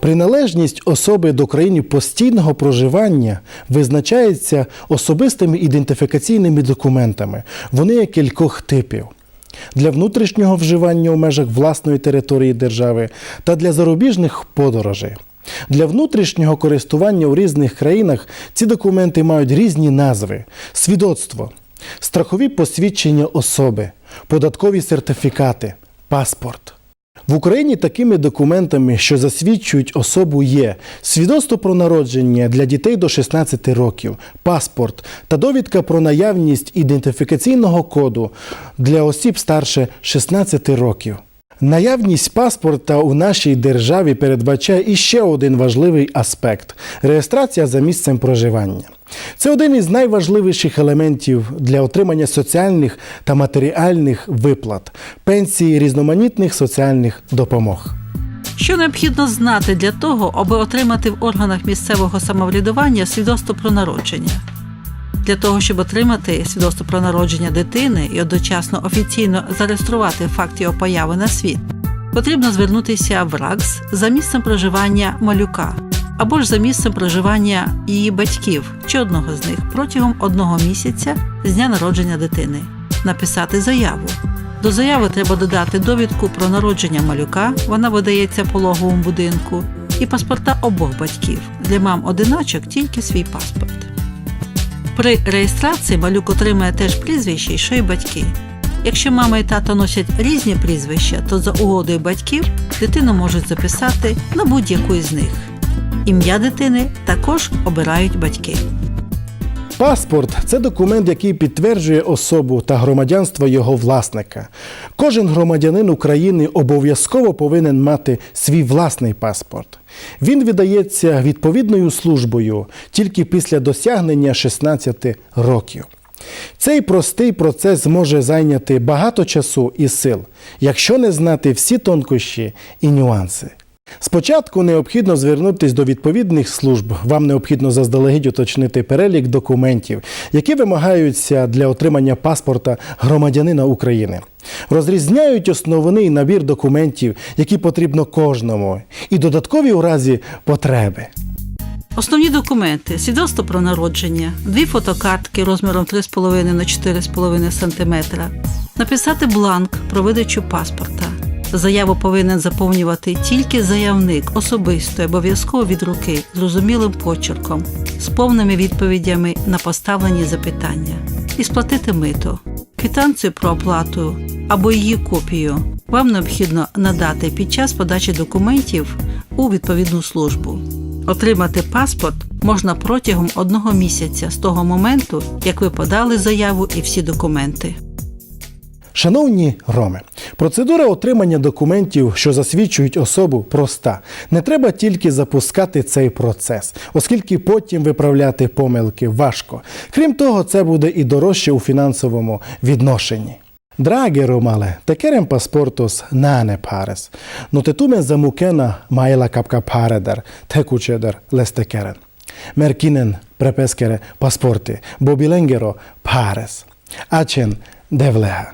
Приналежність особи до країни постійного проживання визначається особистими ідентифікаційними документами. Вони є кількох типів. Для внутрішнього вживання у межах власної території держави та для зарубіжних подорожей. Для внутрішнього користування у різних країнах ці документи мають різні назви: свідоцтво, страхові посвідчення особи, податкові сертифікати, паспорт. В Україні такими документами, що засвідчують особу, є свідоцтво про народження для дітей до 16 років, паспорт та довідка про наявність ідентифікаційного коду для осіб старше 16 років. Наявність паспорта у нашій державі передбачає іще один важливий аспект реєстрація за місцем проживання. Це один із найважливіших елементів для отримання соціальних та матеріальних виплат, пенсії різноманітних соціальних допомог. Що необхідно знати для того, аби отримати в органах місцевого самоврядування свідоцтво про народження? Для того, щоб отримати свідоцтво про народження дитини і одночасно офіційно зареєструвати факт його появи на світ, потрібно звернутися в РАКС за місцем проживання малюка або ж за місцем проживання її батьків чи одного з них протягом одного місяця з дня народження дитини, написати заяву. До заяви треба додати довідку про народження малюка, вона видається пологовому будинку, і паспорта обох батьків. Для мам одиначок тільки свій паспорт. При реєстрації малюк отримає теж прізвище, що й батьки. Якщо мама і тато носять різні прізвища, то за угодою батьків дитину можуть записати на будь-яку із них. Ім'я дитини також обирають батьки. Паспорт це документ, який підтверджує особу та громадянство його власника. Кожен громадянин України обов'язково повинен мати свій власний паспорт. Він видається відповідною службою тільки після досягнення 16 років. Цей простий процес може зайняти багато часу і сил, якщо не знати всі тонкощі і нюанси. Спочатку необхідно звернутися до відповідних служб. Вам необхідно заздалегідь уточнити перелік документів, які вимагаються для отримання паспорта громадянина України. Розрізняють основний набір документів, які потрібно кожному, і додаткові у разі потреби. Основні документи: свідоцтво про народження, дві фотокартки розміром 3,5 на 4,5 см, написати бланк про видачу паспорта. Заяву повинен заповнювати тільки заявник особисто, і обов'язково від руки, зрозумілим почерком, з повними відповідями на поставлені запитання, і сплатити мито, квитанцію про оплату або її копію. Вам необхідно надати під час подачі документів у відповідну службу. Отримати паспорт можна протягом одного місяця з того моменту, як ви подали заяву і всі документи. Шановні роми, процедура отримання документів, що засвідчують особу, проста. Не треба тільки запускати цей процес, оскільки потім виправляти помилки важко. Крім того, це буде і дорожче у фінансовому відношенні. Драге ромале, текерем паспортос нане парес, но тетумен замукена майла капка паредер, текучедер лестекерен. Меркінен препескере паспорти, бо біленгеро парес. Ачен девлега.